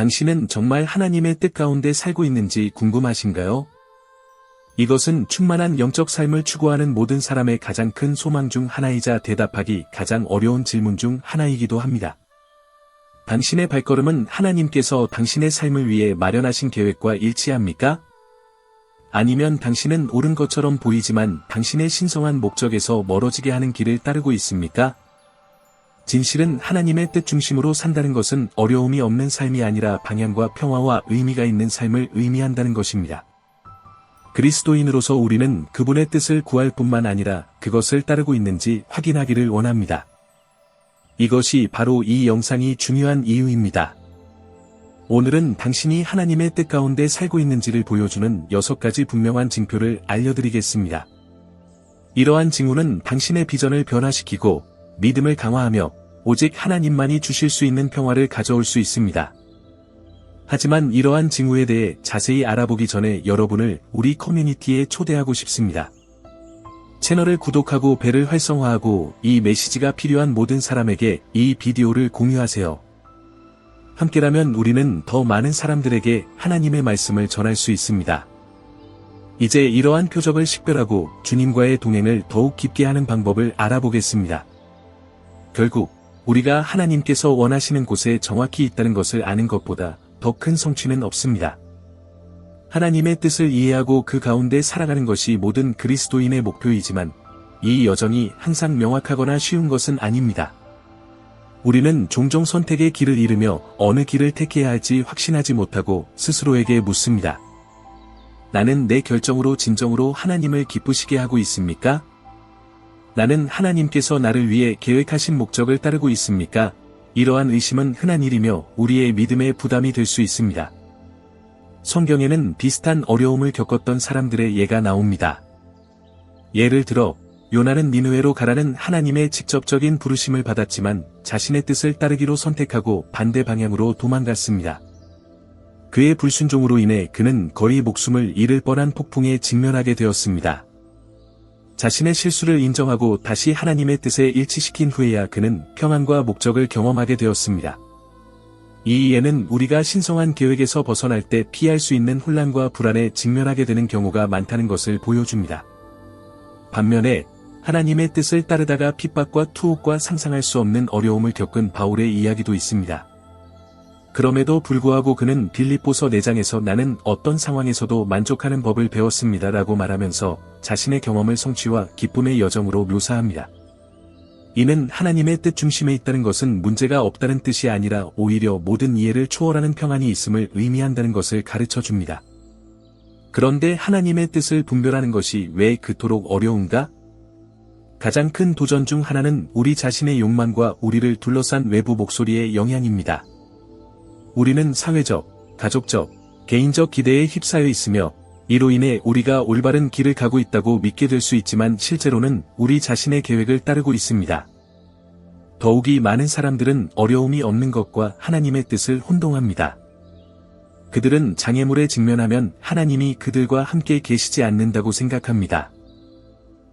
당신은 정말 하나님의 뜻 가운데 살고 있는지 궁금하신가요? 이것은 충만한 영적 삶을 추구하는 모든 사람의 가장 큰 소망 중 하나이자 대답하기 가장 어려운 질문 중 하나이기도 합니다. 당신의 발걸음은 하나님께서 당신의 삶을 위해 마련하신 계획과 일치합니까? 아니면 당신은 옳은 것처럼 보이지만 당신의 신성한 목적에서 멀어지게 하는 길을 따르고 있습니까? 진실은 하나님의 뜻 중심으로 산다는 것은 어려움이 없는 삶이 아니라 방향과 평화와 의미가 있는 삶을 의미한다는 것입니다. 그리스도인으로서 우리는 그분의 뜻을 구할 뿐만 아니라 그것을 따르고 있는지 확인하기를 원합니다. 이것이 바로 이 영상이 중요한 이유입니다. 오늘은 당신이 하나님의 뜻 가운데 살고 있는지를 보여주는 여섯 가지 분명한 징표를 알려드리겠습니다. 이러한 징후는 당신의 비전을 변화시키고 믿음을 강화하며 오직 하나님만이 주실 수 있는 평화를 가져올 수 있습니다. 하지만 이러한 징후에 대해 자세히 알아보기 전에 여러분을 우리 커뮤니티에 초대하고 싶습니다. 채널을 구독하고 배를 활성화하고 이 메시지가 필요한 모든 사람에게 이 비디오를 공유하세요. 함께라면 우리는 더 많은 사람들에게 하나님의 말씀을 전할 수 있습니다. 이제 이러한 표적을 식별하고 주님과의 동행을 더욱 깊게 하는 방법을 알아보겠습니다. 결국 우리가 하나님께서 원하시는 곳에 정확히 있다는 것을 아는 것보다 더 큰 성취는 없습니다. 하나님의 뜻을 이해하고 그 가운데 살아가는 것이 모든 그리스도인의 목표이지만 이 여정이 항상 명확하거나 쉬운 것은 아닙니다. 우리는 종종 선택의 길을 잃으며 어느 길을 택해야 할지 확신하지 못하고 스스로에게 묻습니다. 나는 내 결정으로 진정으로 하나님을 기쁘시게 하고 있습니까? 나는 하나님께서 나를 위해 계획하신 목적을 따르고 있습니까? 이러한 의심은 흔한 일이며 우리의 믿음의 부담이 될 수 있습니다. 성경에는 비슷한 어려움을 겪었던 사람들의 예가 나옵니다. 예를 들어, 요나는 니누에로 가라는 하나님의 직접적인 부르심을 받았지만 자신의 뜻을 따르기로 선택하고 반대 방향으로 도망갔습니다. 그의 불순종으로 인해 그는 거의 목숨을 잃을 뻔한 폭풍에 직면하게 되었습니다. 자신의 실수를 인정하고 다시 하나님의 뜻에 일치시킨 후에야 그는 평안과 목적을 경험하게 되었습니다. 이 예는 우리가 신성한 계획에서 벗어날 때 피할 수 있는 혼란과 불안에 직면하게 되는 경우가 많다는 것을 보여줍니다. 반면에 하나님의 뜻을 따르다가 핍박과 투옥과 상상할 수 없는 어려움을 겪은 바울의 이야기도 있습니다. 그럼에도 불구하고 그는 빌립보서 4장에서 나는 어떤 상황에서도 만족하는 법을 배웠습니다 라고 말하면서 자신의 경험을 성취와 기쁨의 여정으로 묘사합니다. 이는 하나님의 뜻 중심에 있다는 것은 문제가 없다는 뜻이 아니라 오히려 모든 이해를 초월하는 평안이 있음을 의미한다는 것을 가르쳐 줍니다. 그런데 하나님의 뜻을 분별하는 것이 왜 그토록 어려운가? 가장 큰 도전 중 하나는 우리 자신의 욕망과 우리를 둘러싼 외부 목소리의 영향입니다. 우리는 사회적, 가족적, 개인적 기대에 휩싸여 있으며 이로 인해 우리가 올바른 길을 가고 있다고 믿게 될 수 있지만 실제로는 우리 자신의 계획을 따르고 있습니다. 더욱이 많은 사람들은 어려움이 없는 것과 하나님의 뜻을 혼동합니다. 그들은 장애물에 직면하면 하나님이 그들과 함께 계시지 않는다고 생각합니다.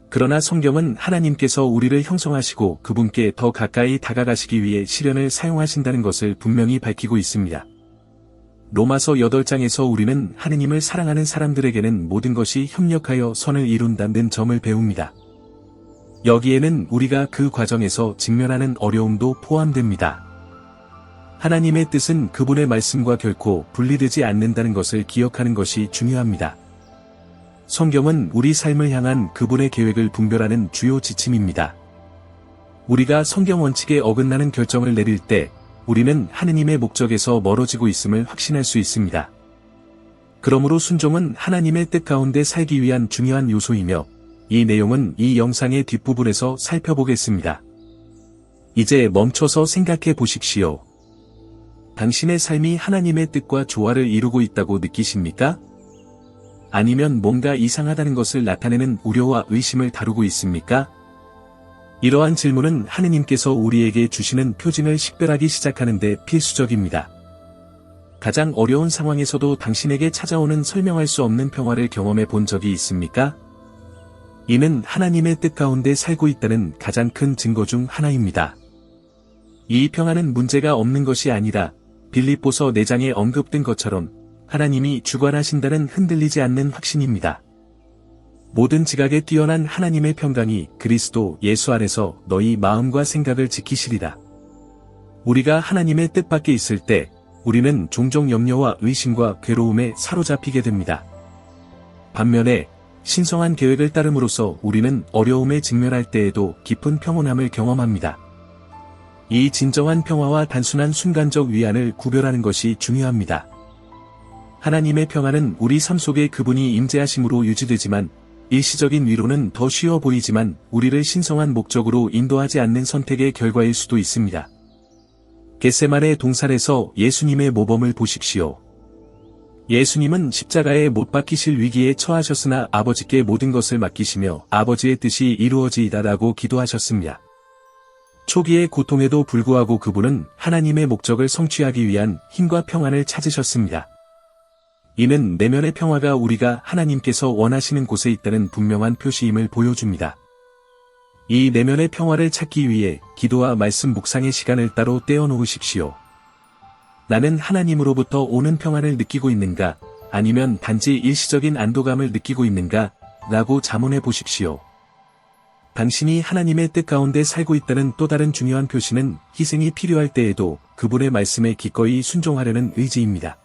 그러나 성경은 하나님께서 우리를 형성하시고 그분께 더 가까이 다가가시기 위해 시련을 사용하신다는 것을 분명히 밝히고 있습니다. 로마서 8장에서 우리는 하느님을 사랑하는 사람들에게는 모든 것이 협력하여 선을 이룬다는 점을 배웁니다. 여기에는 우리가 그 과정에서 직면하는 어려움도 포함됩니다. 하나님의 뜻은 그분의 말씀과 결코 분리되지 않는다는 것을 기억하는 것이 중요합니다. 성경은 우리 삶을 향한 그분의 계획을 분별하는 주요 지침입니다. 우리가 성경 원칙에 어긋나는 결정을 내릴 때 우리는 하느님의 목적에서 멀어지고 있음을 확신할 수 있습니다. 그러므로 순종은 하나님의 뜻 가운데 살기 위한 중요한 요소이며 이 내용은 이 영상의 뒷부분에서 살펴보겠습니다. 이제 멈춰서 생각해 보십시오. 당신의 삶이 하나님의 뜻과 조화를 이루고 있다고 느끼십니까? 아니면 뭔가 이상하다는 것을 나타내는 우려와 의심을 다루고 있습니까? 이러한 질문은 하느님께서 우리에게 주시는 표징을 식별하기 시작하는데 필수적입니다. 가장 어려운 상황에서도 당신에게 찾아오는 설명할 수 없는 평화를 경험해 본 적이 있습니까? 이는 하나님의 뜻 가운데 살고 있다는 가장 큰 증거 중 하나입니다. 이 평화는 문제가 없는 것이 아니라 빌립보서 4장에 언급된 것처럼 하나님이 주관하신다는 흔들리지 않는 확신입니다. 모든 지각에 뛰어난 하나님의 평강이 그리스도 예수 안에서 너희 마음과 생각을 지키시리라. 우리가 하나님의 뜻밖에 있을 때 우리는 종종 염려와 의심과 괴로움에 사로잡히게 됩니다. 반면에 신성한 계획을 따름으로써 우리는 어려움에 직면할 때에도 깊은 평온함을 경험합니다. 이 진정한 평화와 단순한 순간적 위안을 구별하는 것이 중요합니다. 하나님의 평화는 우리 삶 속에 그분이 임재하심으로 유지되지만 일시적인 위로는 더 쉬워 보이지만 우리를 신성한 목적으로 인도하지 않는 선택의 결과일 수도 있습니다. 겟세만의 동산에서 예수님의 모범을 보십시오. 예수님은 십자가에 못 박히실 위기에 처하셨으나 아버지께 모든 것을 맡기시며 아버지의 뜻이 이루어지이다라고 기도하셨습니다. 초기의 고통에도 불구하고 그분은 하나님의 목적을 성취하기 위한 힘과 평안을 찾으셨습니다. 이는 내면의 평화가 우리가 하나님께서 원하시는 곳에 있다는 분명한 표시임을 보여줍니다. 이 내면의 평화를 찾기 위해 기도와 말씀 묵상의 시간을 따로 떼어놓으십시오. 나는 하나님으로부터 오는 평화를 느끼고 있는가, 아니면 단지 일시적인 안도감을 느끼고 있는가, 라고 자문해 보십시오. 당신이 하나님의 뜻 가운데 살고 있다는 또 다른 중요한 표시는 희생이 필요할 때에도 그분의 말씀에 기꺼이 순종하려는 의지입니다.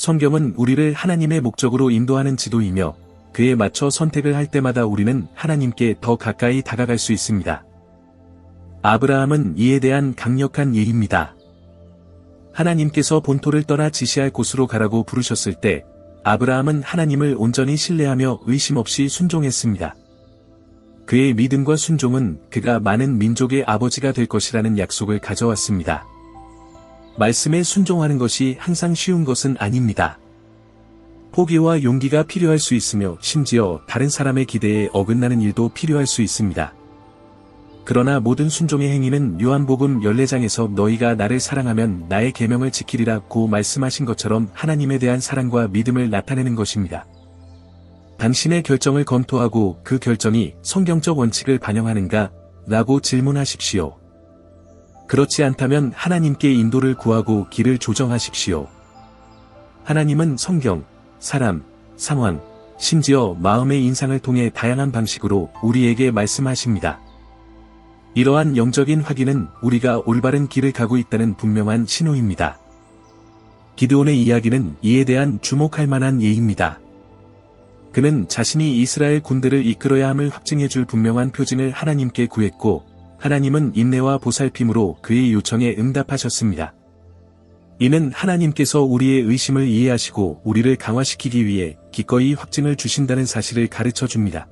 성경은 우리를 하나님의 목적으로 인도하는 지도이며 그에 맞춰 선택을 할 때마다 우리는 하나님께 더 가까이 다가갈 수 있습니다. 아브라함은 이에 대한 강력한 예입니다. 하나님께서 본토를 떠나 지시할 곳으로 가라고 부르셨을 때 아브라함은 하나님을 온전히 신뢰하며 의심 없이 순종했습니다. 그의 믿음과 순종은 그가 많은 민족의 아버지가 될 것이라는 약속을 가져왔습니다. 말씀에 순종하는 것이 항상 쉬운 것은 아닙니다. 포기와 용기가 필요할 수 있으며 심지어 다른 사람의 기대에 어긋나는 일도 필요할 수 있습니다. 그러나 모든 순종의 행위는 요한복음 14장에서 너희가 나를 사랑하면 나의 계명을 지키리라 고 말씀하신 것처럼 하나님에 대한 사랑과 믿음을 나타내는 것입니다. 당신의 결정을 검토하고 그 결정이 성경적 원칙을 반영하는가? 라고 질문하십시오. 그렇지 않다면 하나님께 인도를 구하고 길을 조정하십시오. 하나님은 성경, 사람, 상황, 심지어 마음의 인상을 통해 다양한 방식으로 우리에게 말씀하십니다. 이러한 영적인 확인은 우리가 올바른 길을 가고 있다는 분명한 신호입니다. 기드온의 이야기는 이에 대한 주목할 만한 예입니다. 그는 자신이 이스라엘 군대를 이끌어야 함을 확증해줄 분명한 표징을 하나님께 구했고, 하나님은 인내와 보살핌으로 그의 요청에 응답하셨습니다. 이는 하나님께서 우리의 의심을 이해하시고 우리를 강화시키기 위해 기꺼이 확증을 주신다는 사실을 가르쳐 줍니다.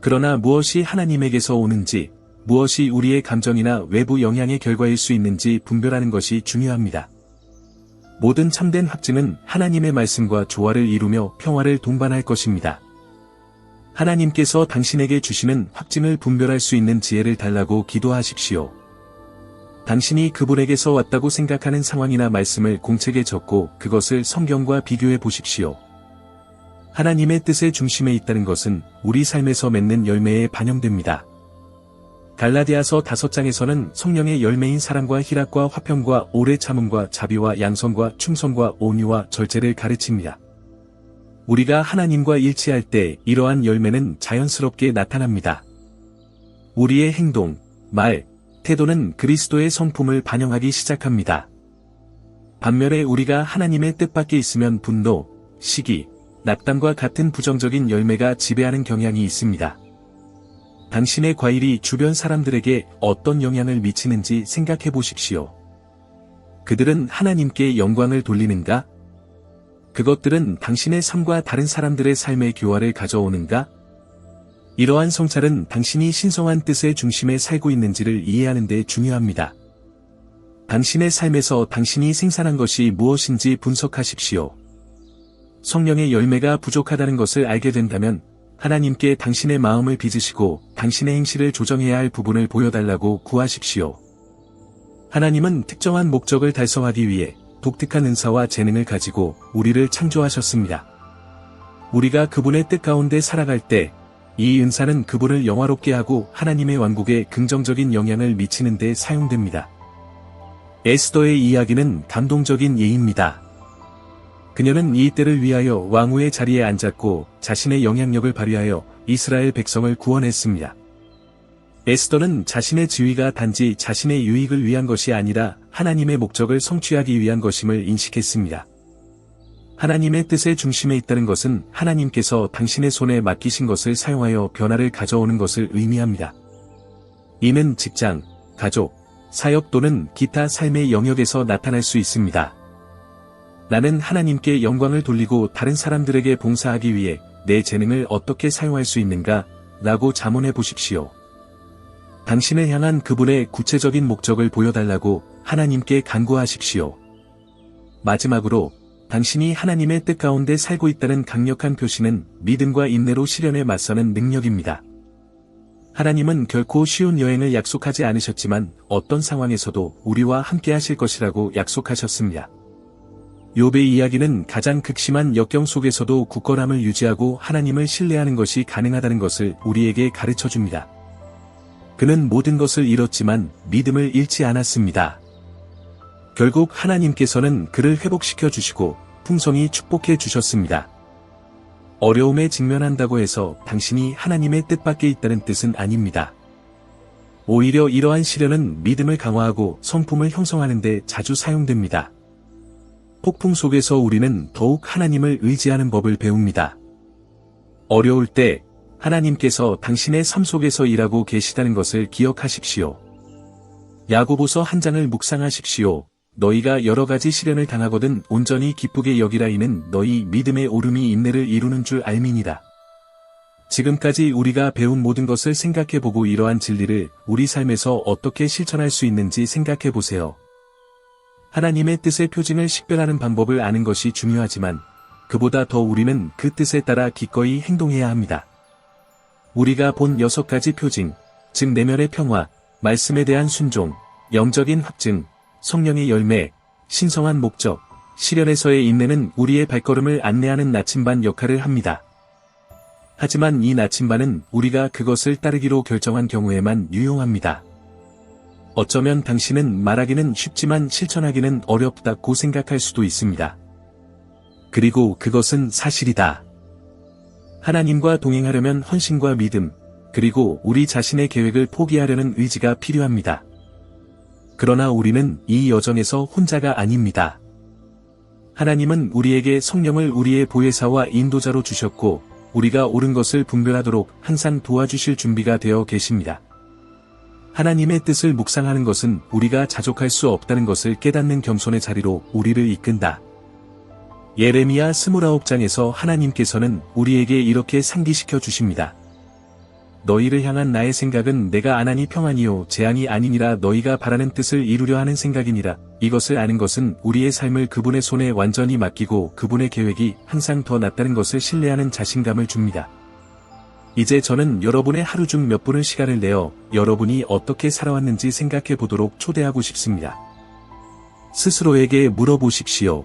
그러나 무엇이 하나님에게서 오는지, 무엇이 우리의 감정이나 외부 영향의 결과일 수 있는지 분별하는 것이 중요합니다. 모든 참된 확증은 하나님의 말씀과 조화를 이루며 평화를 동반할 것입니다. 하나님께서 당신에게 주시는 확증을 분별할 수 있는 지혜를 달라고 기도하십시오. 당신이 그분에게서 왔다고 생각하는 상황이나 말씀을 공책에 적고 그것을 성경과 비교해 보십시오. 하나님의 뜻의 중심에 있다는 것은 우리 삶에서 맺는 열매에 반영됩니다. 갈라디아서 5장에서는 성령의 열매인 사랑과 희락과 화평과 오래 참음과 자비와 양성과 충성과 온유와 절제를 가르칩니다. 우리가 하나님과 일치할 때 이러한 열매는 자연스럽게 나타납니다. 우리의 행동, 말, 태도는 그리스도의 성품을 반영하기 시작합니다. 반면에 우리가 하나님의 뜻밖에 있으면 분노, 시기, 낙담과 같은 부정적인 열매가 지배하는 경향이 있습니다. 당신의 과일이 주변 사람들에게 어떤 영향을 미치는지 생각해 보십시오. 그들은 하나님께 영광을 돌리는가? 그것들은 당신의 삶과 다른 사람들의 삶의 교화를 가져오는가? 이러한 성찰은 당신이 신성한 뜻의 중심에 살고 있는지를 이해하는 데 중요합니다. 당신의 삶에서 당신이 생산한 것이 무엇인지 분석하십시오. 성령의 열매가 부족하다는 것을 알게 된다면 하나님께 당신의 마음을 빚으시고 당신의 행실을 조정해야 할 부분을 보여달라고 구하십시오. 하나님은 특정한 목적을 달성하기 위해 독특한 은사와 재능을 가지고 우리를 창조하셨습니다. 우리가 그분의 뜻 가운데 살아갈 때 이 은사는 그분을 영화롭게 하고 하나님의 왕국에 긍정적인 영향을 미치는 데 사용됩니다. 에스더의 이야기는 감동적인 예입니다. 그녀는 이 때를 위하여 왕후의 자리에 앉았고 자신의 영향력을 발휘하여 이스라엘 백성을 구원했습니다. 에스더는 자신의 지위가 단지 자신의 유익을 위한 것이 아니라 하나님의 목적을 성취하기 위한 것임을 인식했습니다. 하나님의 뜻의 중심에 있다는 것은 하나님께서 당신의 손에 맡기신 것을 사용하여 변화를 가져오는 것을 의미합니다. 이는 직장, 가족, 사역 또는 기타 삶의 영역에서 나타날 수 있습니다. 나는 하나님께 영광을 돌리고 다른 사람들에게 봉사하기 위해 내 재능을 어떻게 사용할 수 있는가? 라고 자문해 보십시오. 당신을 향한 그분의 구체적인 목적을 보여달라고 하나님께 간구하십시오. 마지막으로 당신이 하나님의 뜻 가운데 살고 있다는 강력한 표시는 믿음과 인내로 시련에 맞서는 능력입니다. 하나님은 결코 쉬운 여행을 약속하지 않으셨지만 어떤 상황에서도 우리와 함께 하실 것이라고 약속하셨습니다. 욥의 이야기는 가장 극심한 역경 속에서도 굳건함을 유지하고 하나님을 신뢰하는 것이 가능하다는 것을 우리에게 가르쳐 줍니다. 그는 모든 것을 잃었지만 믿음을 잃지 않았습니다. 결국 하나님께서는 그를 회복시켜 주시고 풍성히 축복해 주셨습니다. 어려움에 직면한다고 해서 당신이 하나님의 뜻밖에 있다는 뜻은 아닙니다. 오히려 이러한 시련은 믿음을 강화하고 성품을 형성하는 데 자주 사용됩니다. 폭풍 속에서 우리는 더욱 하나님을 의지하는 법을 배웁니다. 어려울 때 하나님께서 당신의 삶 속에서 일하고 계시다는 것을 기억하십시오. 야고보서 한 장을 묵상하십시오. 너희가 여러 가지 시련을 당하거든 온전히 기쁘게 여기라 이는 너희 믿음의 오름이 인내를 이루는 줄 알미니라. 지금까지 우리가 배운 모든 것을 생각해보고 이러한 진리를 우리 삶에서 어떻게 실천할 수 있는지 생각해 보세요. 하나님의 뜻의 표징을 식별하는 방법을 아는 것이 중요하지만 그보다 더 우리는 그 뜻에 따라 기꺼이 행동해야 합니다. 우리가 본 여섯 가지 표징, 즉 내면의 평화, 말씀에 대한 순종, 영적인 확증, 성령의 열매, 신성한 목적, 시련에서의 인내는 우리의 발걸음을 안내하는 나침반 역할을 합니다. 하지만 이 나침반은 우리가 그것을 따르기로 결정한 경우에만 유용합니다. 어쩌면 당신은 말하기는 쉽지만 실천하기는 어렵다고 생각할 수도 있습니다. 그리고 그것은 사실이다. 하나님과 동행하려면 헌신과 믿음, 그리고 우리 자신의 계획을 포기하려는 의지가 필요합니다. 그러나 우리는 이 여정에서 혼자가 아닙니다. 하나님은 우리에게 성령을 우리의 보혜사와 인도자로 주셨고, 우리가 옳은 것을 분별하도록 항상 도와주실 준비가 되어 계십니다. 하나님의 뜻을 묵상하는 것은 우리가 자족할 수 없다는 것을 깨닫는 겸손의 자리로 우리를 이끈다. 예레미야 29장에서 하나님께서는 우리에게 이렇게 상기시켜 주십니다. 너희를 향한 나의 생각은 내가 안하니 평안이요 재앙이 아니니라 너희가 바라는 뜻을 이루려 하는 생각이니라. 이것을 아는 것은 우리의 삶을 그분의 손에 완전히 맡기고 그분의 계획이 항상 더 낫다는 것을 신뢰하는 자신감을 줍니다. 이제 저는 여러분의 하루 중 몇 분의 시간을 내어 여러분이 어떻게 살아왔는지 생각해 보도록 초대하고 싶습니다. 스스로에게 물어보십시오.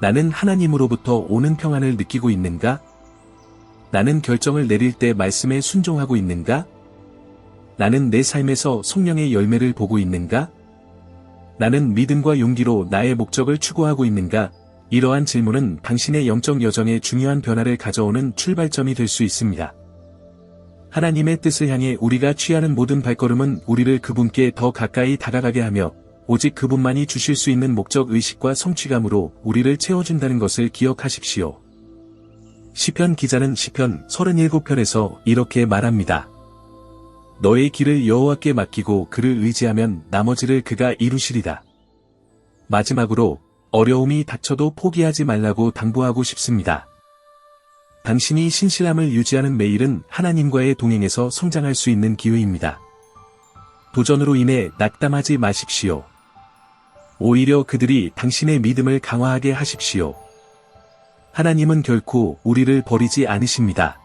나는 하나님으로부터 오는 평안을 느끼고 있는가? 나는 결정을 내릴 때 말씀에 순종하고 있는가? 나는 내 삶에서 성령의 열매를 보고 있는가? 나는 믿음과 용기로 나의 목적을 추구하고 있는가? 이러한 질문은 당신의 영적 여정에 중요한 변화를 가져오는 출발점이 될 수 있습니다. 하나님의 뜻을 향해 우리가 취하는 모든 발걸음은 우리를 그분께 더 가까이 다가가게 하며 오직 그분만이 주실 수 있는 목적 의식과 성취감으로 우리를 채워준다는 것을 기억하십시오. 시편 기자는 시편 37편에서 이렇게 말합니다. 너의 길을 여호와께 맡기고 그를 의지하면 나머지를 그가 이루시리다. 마지막으로 어려움이 닥쳐도 포기하지 말라고 당부하고 싶습니다. 당신이 신실함을 유지하는 매일은 하나님과의 동행에서 성장할 수 있는 기회입니다. 도전으로 인해 낙담하지 마십시오. 오히려 그들이 당신의 믿음을 강화하게 하십시오. 하나님은 결코 우리를 버리지 않으십니다.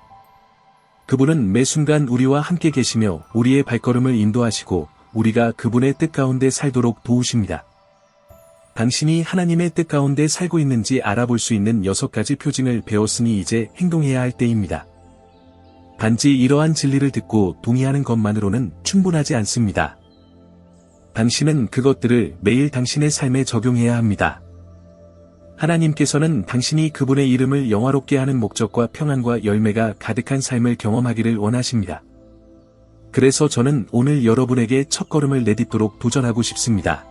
그분은 매 순간 우리와 함께 계시며 우리의 발걸음을 인도하시고 우리가 그분의 뜻 가운데 살도록 도우십니다. 당신이 하나님의 뜻 가운데 살고 있는지 알아볼 수 있는 여섯 가지 표징을 배웠으니 이제 행동해야 할 때입니다. 단지 이러한 진리를 듣고 동의하는 것만으로는 충분하지 않습니다. 당신은 그것들을 매일 당신의 삶에 적용해야 합니다. 하나님께서는 당신이 그분의 이름을 영화롭게 하는 목적과 평안과 열매가 가득한 삶을 경험하기를 원하십니다. 그래서 저는 오늘 여러분에게 첫걸음을 내딛도록 도전하고 싶습니다.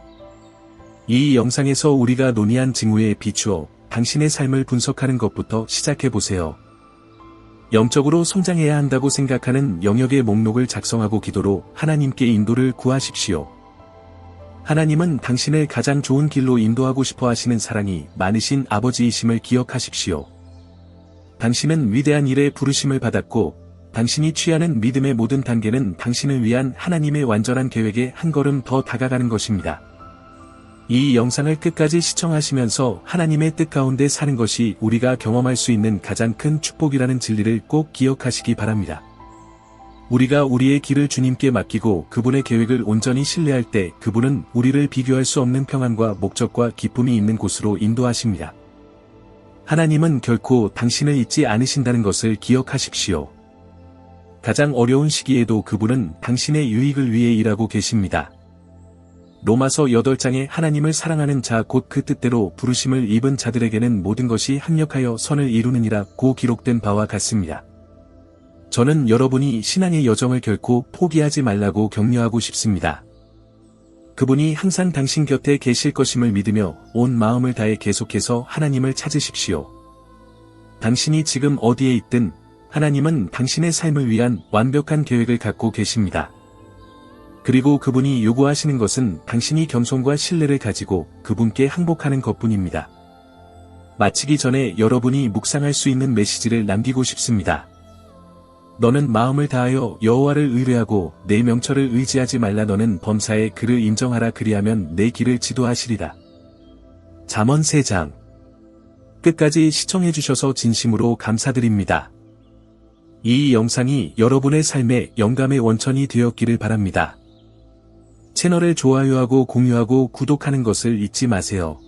이 영상에서 우리가 논의한 징후에 비추어 당신의 삶을 분석하는 것부터 시작해 보세요. 영적으로 성장해야 한다고 생각하는 영역의 목록을 작성하고 기도로 하나님께 인도를 구하십시오. 하나님은 당신을 가장 좋은 길로 인도하고 싶어 하시는 사랑이 많으신 아버지이심을 기억하십시오. 당신은 위대한 일에 부르심을 받았고, 당신이 취하는 믿음의 모든 단계는 당신을 위한 하나님의 완전한 계획에 한 걸음 더 다가가는 것입니다. 이 영상을 끝까지 시청하시면서 하나님의 뜻 가운데 사는 것이 우리가 경험할 수 있는 가장 큰 축복이라는 진리를 꼭 기억하시기 바랍니다. 우리가 우리의 길을 주님께 맡기고 그분의 계획을 온전히 신뢰할 때 그분은 우리를 비교할 수 없는 평안과 목적과 기쁨이 있는 곳으로 인도하십니다. 하나님은 결코 당신을 잊지 않으신다는 것을 기억하십시오. 가장 어려운 시기에도 그분은 당신의 유익을 위해 일하고 계십니다. 로마서 8장에 하나님을 사랑하는 자 곧 그 뜻대로 부르심을 입은 자들에게는 모든 것이 합력하여 선을 이루느니라 고 기록된 바와 같습니다. 저는 여러분이 신앙의 여정을 결코 포기하지 말라고 격려하고 싶습니다. 그분이 항상 당신 곁에 계실 것임을 믿으며 온 마음을 다해 계속해서 하나님을 찾으십시오. 당신이 지금 어디에 있든 하나님은 당신의 삶을 위한 완벽한 계획을 갖고 계십니다. 그리고 그분이 요구하시는 것은 당신이 겸손과 신뢰를 가지고 그분께 항복하는 것뿐입니다. 마치기 전에 여러분이 묵상할 수 있는 메시지를 남기고 싶습니다. 너는 마음을 다하여 여호와를 의뢰하고 내 명철을 의지하지 말라 너는 범사에 그를 인정하라 그리하면 내 길을 지도하시리라. 잠언 3장 끝까지 시청해 주셔서 진심으로 감사드립니다. 이 영상이 여러분의 삶의 영감의 원천이 되었기를 바랍니다. 채널을 좋아요하고 공유하고 구독하는 것을 잊지 마세요.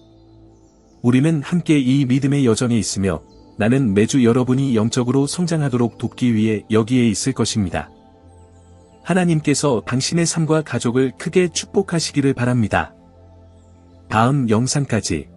우리는 함께 이 믿음의 여정에 있으며 나는 매주 여러분이 영적으로 성장하도록 돕기 위해 여기에 있을 것입니다. 하나님께서 당신의 삶과 가족을 크게 축복하시기를 바랍니다. 다음 영상까지